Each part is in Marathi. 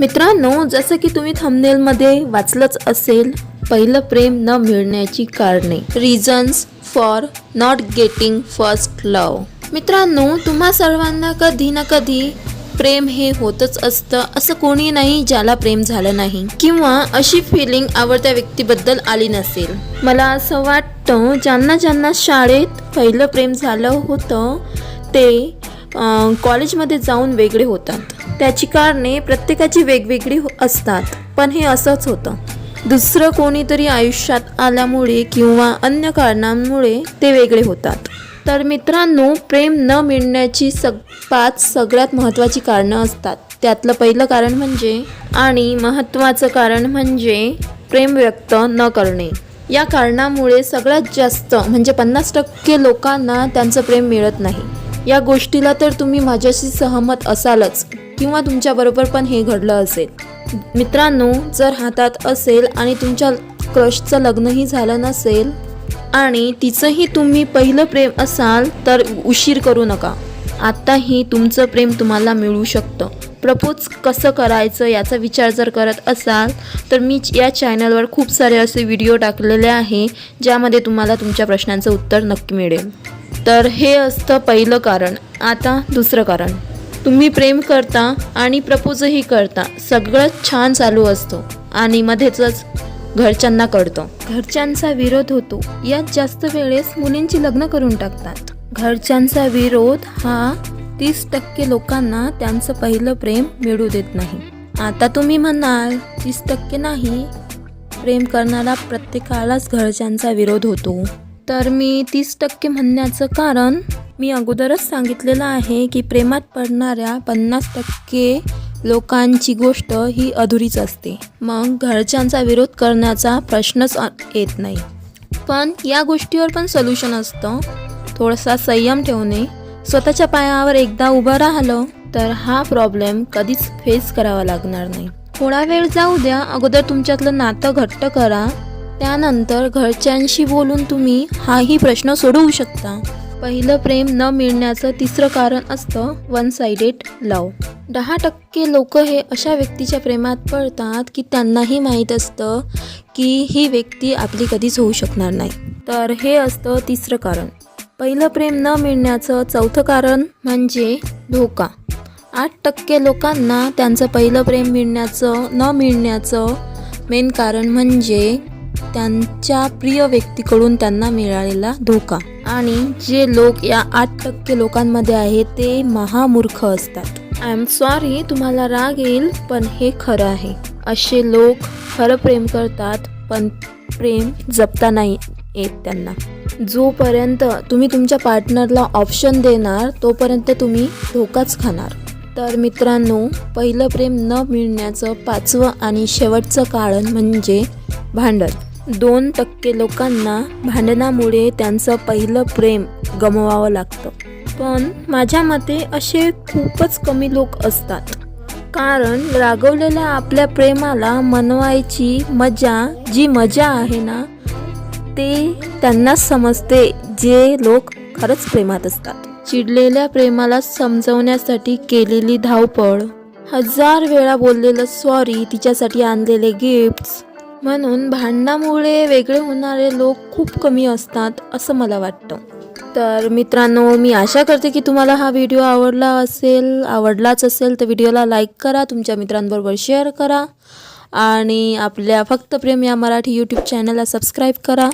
मित्रांनो जसं की तुम्ही थंबनेलमध्ये वाचलंच असेल पहिलं प्रेम न मिळण्याची कारणे. Reasons for not getting first love मित्रांनो तुम्हा सर्वांना कधी ना कधी प्रेम हे होतच असतं असं कोणी नाही ज्याला प्रेम झालं नाही. किंवा अशी फिलिंग आवडत्या व्यक्तीबद्दल आली नसेल. मला असं वाटतं ज्यांना ज्यांना शाळेत पहिलं प्रेम झालं होतं ते कॉलेजमध्ये जाऊन वेगळे होतात. त्याची कारणे प्रत्येकाची वेगवेगळी हो- असतात. पण हे असंच होतं. दुसरं कोणीतरी आयुष्यात आल्यामुळे किंवा अन्य कारणांमुळे ते वेगळे होतात. तर मित्रांनो प्रेम न मिळण्याची सग पाच सगळ्यात महत्त्वाची कारणं असतात. त्यातलं पहिलं कारण म्हणजे आणि महत्त्वाचं कारण म्हणजे प्रेम व्यक्त न करणे. या कारणामुळे सगळ्यात जास्त म्हणजे पन्नास टक्के लोकांना त्यांचं प्रेम मिळत नाही. या गोष्टीला तर तुम्ही माझ्याशी सहमत असालच. किंवा तुमच्याबरोबर पण हे घडलं असेल. मित्रांनो जर हातात असेल आणि तुमच्या क्रशचं लग्नही झालं नसेल आणि तिचंही तुम्ही पहिलं प्रेम असाल तर उशीर करू नका. आत्ताही तुमचं प्रेम तुम्हाला मिळू शकतं. प्रपोज कसं करायचं याचा विचार जर करत असाल तर मी या चॅनलवर खूप सारे असे व्हिडिओ टाकलेले आहे ज्यामध्ये तुम्हाला तुमच्या प्रश्नांचं उत्तर नक्की मिळेल. तर हे असतं पहिलं कारण. आता दुसरं कारण. तुम्ही प्रेम करता आणि प्रपोजही करता सगळंच छान चालू असतो. आणि मध्येच घरच्यांना कळतो. घरच्यांचा विरोध होतो. यात जास्त वेळेस मुलींची लग्न करून टाकतात. घरच्यांचा विरोध हा तीस टक्के लोकांना त्यांचं पहिलं प्रेम मिळू देत नाही. आता तुम्ही म्हणाल तीस टक्के नाही. प्रेम करणारा प्रत्येकालाच घरच्यांचा विरोध होतो. तर मी तीस टक्के म्हणण्याचं कारण मी अगोदरच सांगितलेलं आहे की प्रेमात पडणाऱ्या पन्नास टक्के लोकांची गोष्ट ही अधुरीच असते. मग घरच्यांचा विरोध करण्याचा प्रश्नच येत नाही. पण या गोष्टीवर पण सोल्युशन असतं. थोडासा संयम ठेवणे. स्वतःच्या पायावर एकदा उभं राहिलं तर हा प्रॉब्लेम कधीच फेस करावा लागणार नाही. थोडा वेळ जाऊ द्या. अगोदर तुमच्यातलं नातं घट्ट करा. त्यानंतर घरच्यांशी बोलून तुम्ही हाही प्रश्न सोडवू शकता. पहिलं प्रेम न मिळण्याचं तिसरं कारण असतं वन सायडेड लव दहा टक्के लोक हे अशा व्यक्तीच्या प्रेमात पडतात की त्यांनाही माहीत असतं की ही व्यक्ती आपली कधीच होऊ शकणार नाही. तर हे असतं तिसरं कारण. पहिलं प्रेम न मिळण्याचं चौथं कारण म्हणजे धोका. आठ टक्के लोकांना त्यांचं पहिलं प्रेम मिळण्याचं न मिळण्याचं मेन कारण म्हणजे त्यांच्या प्रिय व्यक्तीकडून त्यांना मिळालेला धोका. आणि जे लोक या आठ टक्के लोकांमध्ये आहे ते महामूर्ख असतात. आय एम सॉरी तुम्हाला राग येईल पण हे खरं आहे. असे लोक खरं प्रेम करतात पण प्रेम जपता नाही येत त्यांना. जोपर्यंत तुम्ही तुमच्या पार्टनरला ऑप्शन देणार तोपर्यंत तुम्ही धोकाच खाणार. तर मित्रांनो पहिलं प्रेम न मिळण्याचं पाचवं आणि शेवटचं कारण म्हणजे भांडण. दोन टक्के लोकांना भांडणामुळे त्यांचं पहिलं प्रेम गमवावं लागतं. पण माझ्या मते असे खूपच कमी लोक असतात. कारण रागवलेल्या आपल्या प्रेमाला मनवायची मजा जी मजा आहे ना ते त्यांनाच समजते जे लोक खरंच प्रेमात असतात. चिडलेल्या प्रेमाला समजवण्यासाठी केलेली धावपळ हजार वेळा बोललेलं सॉरी तिच्यासाठी आणलेले गिफ्ट्स म्हणून भांडणामुळे वेगळे होणारे लोक खूप कमी असतात असं मला वाटतं. तर मित्रांनो मी आशा करते की तुम्हाला हा व्हिडिओ आवडला असेल आवडलाच असेल तर व्हिडिओला लाईक करा तुमच्या मित्रांबरोबर शेअर करा आणि आपल्या फक्त प्रेम या मराठी यूट्यूब चॅनलला सबस्क्राईब करा.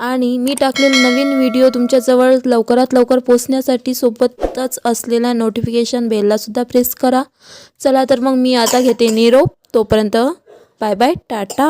आणि मी टाकलेले नवीन व्हिडिओ तुमच्याजवळ लवकरात लवकर पोचण्यासाठी सोबतच असलेल्या नोटिफिकेशन बेललासुद्धा प्रेस करा. चला तर मग मी आता घेते निरोप तोपर्यंत बाय बाय टाटा!